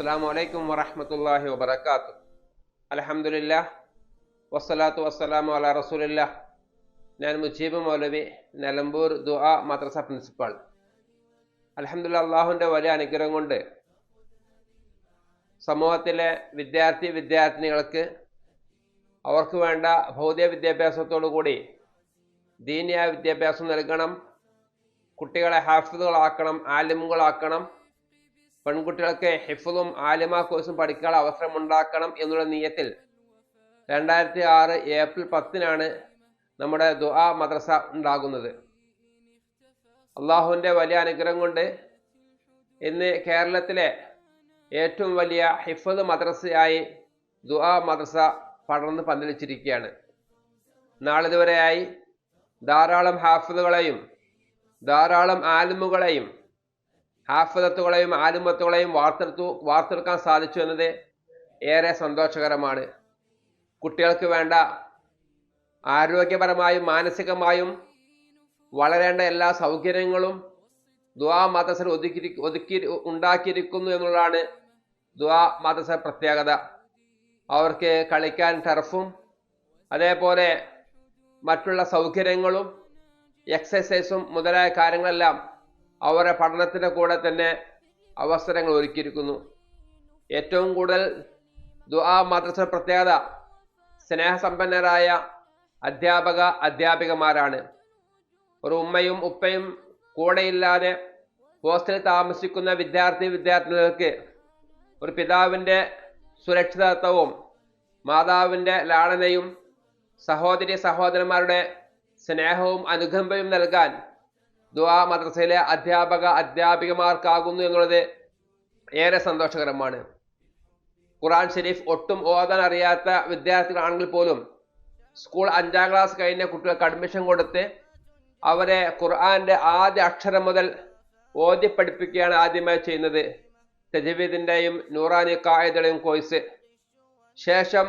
അസ്സാം വലൈക്കും വറഹമത്തല്ലാഹി വബർക്കാത്തു അലഹമുല്ല വസ്സലാത്തു വസ്സലാമു അല റസൂലില്ല ഞാൻ മുജീബ് മൗലവി നിലമ്പൂർ ദുആ മദ്രസ പ്രിൻസിപ്പാൾ. അലഹമുല്ല അള്ളാഹുവിന്റെ വലിയ അനുഗ്രഹം കൊണ്ട് സമൂഹത്തിലെ വിദ്യാർത്ഥി വിദ്യാർത്ഥിനികൾക്ക് അവർക്ക് വേണ്ട ഭൗതിക വിദ്യാഭ്യാസത്തോടു കൂടി ദീനിയായ വിദ്യാഭ്യാസം നൽകണം കുട്ടികളെ ഹാഫിദുകളാക്കണം ആലിമുകളാക്കണം പെൺകുട്ടികൾക്ക് ഹിഫുദും ആലിമ കോഴ്സും പഠിക്കാനുള്ള അവസരം ഉണ്ടാക്കണം എന്നുള്ള നീയത്തിൽ രണ്ടായിരത്തി ആറ് ഏപ്രിൽ പത്തിനാണ് നമ്മുടെ ദുആ മദ്രസ ഉണ്ടാകുന്നത്. അള്ളാഹുവിന്റെ വലിയ അനുഗ്രഹം കൊണ്ട് ഇന്ന് കേരളത്തിലെ ഏറ്റവും വലിയ ഹിഫദ് മദ്രസയായി ദുആ മദ്രസ പടർന്ന് പന്തലിച്ചിരിക്കുകയാണ്. നാളിതുവരെയായി ധാരാളം ഹാഫിദുകളെയും ധാരാളം ആലിമുകളെയും ഹാഫിദത്തുകളെയും ആലുമത്തുകളെയും വാർത്തെടുത്തു വാർത്തെടുക്കാൻ സാധിച്ചു എന്നത് ഏറെ സന്തോഷകരമാണ്. കുട്ടികൾക്ക് വേണ്ട ആരോഗ്യപരമായും മാനസികമായും വളരേണ്ട എല്ലാ സൗകര്യങ്ങളും ദുആ മദ്രസയിൽ ഒതുക്കി ഒതുക്കി ഉണ്ടാക്കിയിരിക്കുന്നു എന്നുള്ളതാണ് ദുആ മദ്രസ പ്രത്യേകത. അവർക്ക് കളിക്കാൻ ടർഫും അതേപോലെ മറ്റുള്ള സൗകര്യങ്ങളും എക്സസൈസും മുതലായ കാര്യങ്ങളെല്ലാം അവരുടെ പഠനത്തിന്റെ കൂടെ തന്നെ അവസരങ്ങൾ ഒരുക്കിയിരിക്കുന്നു. ഏറ്റവും കൂടുതൽ ദുആ മദ്രസ പ്രത്യേകത സ്നേഹസമ്പന്നരായ അധ്യാപക അധ്യാപികമാരാണ്. ഒരു ഉമ്മയും ഉപ്പയും കൂടെയില്ലാതെ ഹോസ്റ്റലിൽ താമസിക്കുന്ന വിദ്യാർത്ഥി വിദ്യാർത്ഥികൾക്ക് ഒരു പിതാവിന്റെ സുരക്ഷിതത്വവും മാതാവിന്റെ ലാളനയും സഹോദരി സഹോദരന്മാരുടെ സ്നേഹവും അനുകമ്പയും നൽകാൻ ദുആ മദ്രസയിലെ അധ്യാപക അധ്യാപികമാർക്കാകുന്നു എന്നുള്ളത് ഏറെ സന്തോഷകരമാണ്. ഖുറാൻ ഷെരീഫ് ഒട്ടും ഓതാൻ അറിയാത്ത വിദ്യാർത്ഥികളാണെങ്കിൽ പോലും സ്കൂൾ അഞ്ചാം ക്ലാസ് കഴിഞ്ഞ കുട്ടികൾക്ക് അഡ്മിഷൻ കൊടുത്ത് അവരെ ഖുർആന്റെ ആദ്യ അക്ഷരം മുതൽ ഓതി പഠിപ്പിക്കുകയാണ് ആദ്യമായി ചെയ്യുന്നത്. തെജവീദിന്റെയും നൂറാനി കായതയുടെയും കോഴ്സ് ശേഷം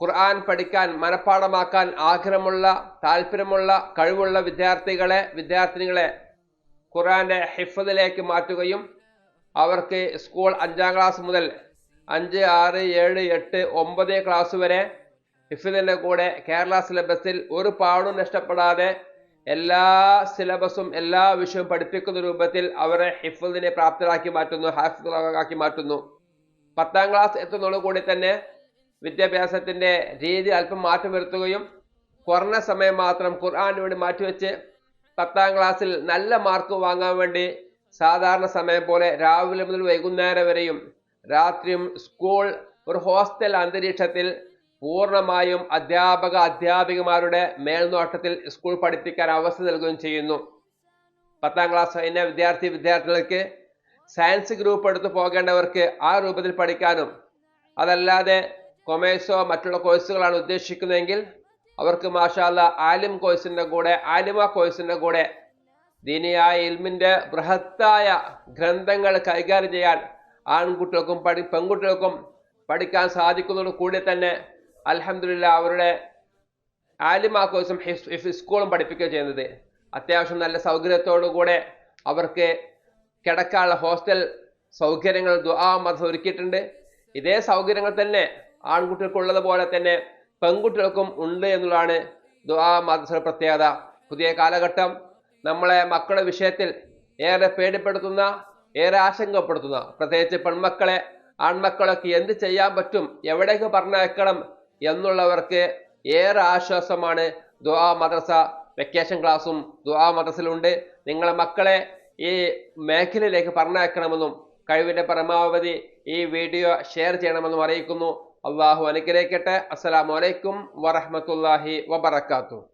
ഖുർആൻ പഠിക്കാൻ മനഃപ്പാടമാക്കാൻ ആഗ്രഹമുള്ള താല്പര്യമുള്ള കഴിവുള്ള വിദ്യാർത്ഥികളെ വിദ്യാർത്ഥിനികളെ ഖുർആന്റെ ഹിഫദിലേക്ക് മാറ്റുകയും അവർക്ക് സ്കൂൾ അഞ്ചാം ക്ലാസ് മുതൽ അഞ്ച് ആറ് ഏഴ് എട്ട് ഒമ്പത് ക്ലാസ് വരെ ഹിഫിദിന്റെ കൂടെ കേരള സിലബസിൽ ഒരു പാടും നഷ്ടപ്പെടാതെ എല്ലാ സിലബസും എല്ലാ വിഷയവും പഠിപ്പിക്കുന്ന രൂപത്തിൽ അവരെ ഹിഫുദിനെ പ്രാപ്തരാക്കി മാറ്റുന്നു ഹാഫിദാക്കി മാറ്റുന്നു. പത്താം ക്ലാസ് എത്തുന്നതോടുകൂടി തന്നെ വിദ്യാഭ്യാസത്തിന്റെ രീതി അല്പം മാറ്റം വരുത്തുകയും കുറഞ്ഞ സമയം മാത്രം ഖുർആാന് വേണ്ടി മാറ്റിവെച്ച് പത്താം ക്ലാസ്സിൽ നല്ല മാർക്ക് വാങ്ങാൻ വേണ്ടി സാധാരണ സമയം പോലെ രാവിലെ മുതൽ വൈകുന്നേരം വരെയും രാത്രിയും സ്കൂൾ ഒരു ഹോസ്റ്റൽ അന്തരീക്ഷത്തിൽ പൂർണമായും അധ്യാപക അധ്യാപികമാരുടെ മേൽനോട്ടത്തിൽ സ്കൂൾ പഠിപ്പിക്കാൻ അവസരം നൽകുകയും ചെയ്യുന്നു. പത്താം ക്ലാസ് കഴിഞ്ഞ വിദ്യാർത്ഥി വിദ്യാർത്ഥികൾക്ക് സയൻസ് ഗ്രൂപ്പ് എടുത്ത് പോകേണ്ടവർക്ക് ആ രൂപത്തിൽ പഠിക്കാനും അതല്ലാതെ കൊമേഴ്സോ മറ്റുള്ള കോഴ്സുകളാണ് ഉദ്ദേശിക്കുന്നതെങ്കിൽ അവർക്ക് മാഷാല്ല ആലിം കോഴ്സിന്റെ കൂടെ ആലിമ കോഴ്സിന്റെ കൂടെ ദീനിയായ ഇൽമിന്റെ ബൃഹത്തായ ഗ്രന്ഥങ്ങൾ കൈകാര്യം ചെയ്യാൻ ആൺകുട്ടികൾക്കും പഠി പെൺകുട്ടികൾക്കും പഠിക്കാൻ സാധിക്കുന്നതോട് കൂടി തന്നെ അലഹമില്ല അവരുടെ ആലിമ കോഴ്സും സ്കൂളും പഠിപ്പിക്കുക ചെയ്യുന്നത്. അത്യാവശ്യം നല്ല സൗകര്യത്തോടു കൂടെ അവർക്ക് കിടക്കാനുള്ള ഹോസ്റ്റൽ സൗകര്യങ്ങൾ ദുആ മത ഒരുക്കിയിട്ടുണ്ട്. ഇതേ സൗകര്യങ്ങൾ തന്നെ ആൺകുട്ടികൾക്കുള്ളത് പോലെ തന്നെ പെൺകുട്ടികൾക്കും ഉണ്ട് എന്നുള്ളതാണ് ദുആ മദ്രസ പ്രത്യേകത. പുതിയ കാലഘട്ടം നമ്മളെ മക്കളുടെ വിഷയത്തിൽ ഏറെ പേടിപ്പെടുത്തുന്ന ഏറെ ആശങ്കപ്പെടുത്തുന്ന പ്രത്യേകിച്ച് പെൺമക്കളെ ആൺമക്കളൊക്കെ എന്ത് ചെയ്യാൻ പറ്റും എവിടേക്ക് പറഞ്ഞയക്കണം എന്നുള്ളവർക്ക് ഏറെ ആശ്വാസമാണ് ദുആ മദ്രസ വെക്കേഷൻ ക്ലാസ്സും ദുആ മദ്രസയിലുണ്ട് നിങ്ങളെ മക്കളെ ഈ മേഖലയിലേക്ക് പറഞ്ഞയക്കണമെന്നും കഴിവിന്റെ പരമാവധി ഈ വീഡിയോ ഷെയർ ചെയ്യണമെന്നും അറിയിക്കുന്നു. അള്ളാഹു അനുഗ്രഹിക്കട്ടെ. അസ്സലാമു അലൈക്കും വറഹമത്തല്ലാഹി വബർക്കാത്തു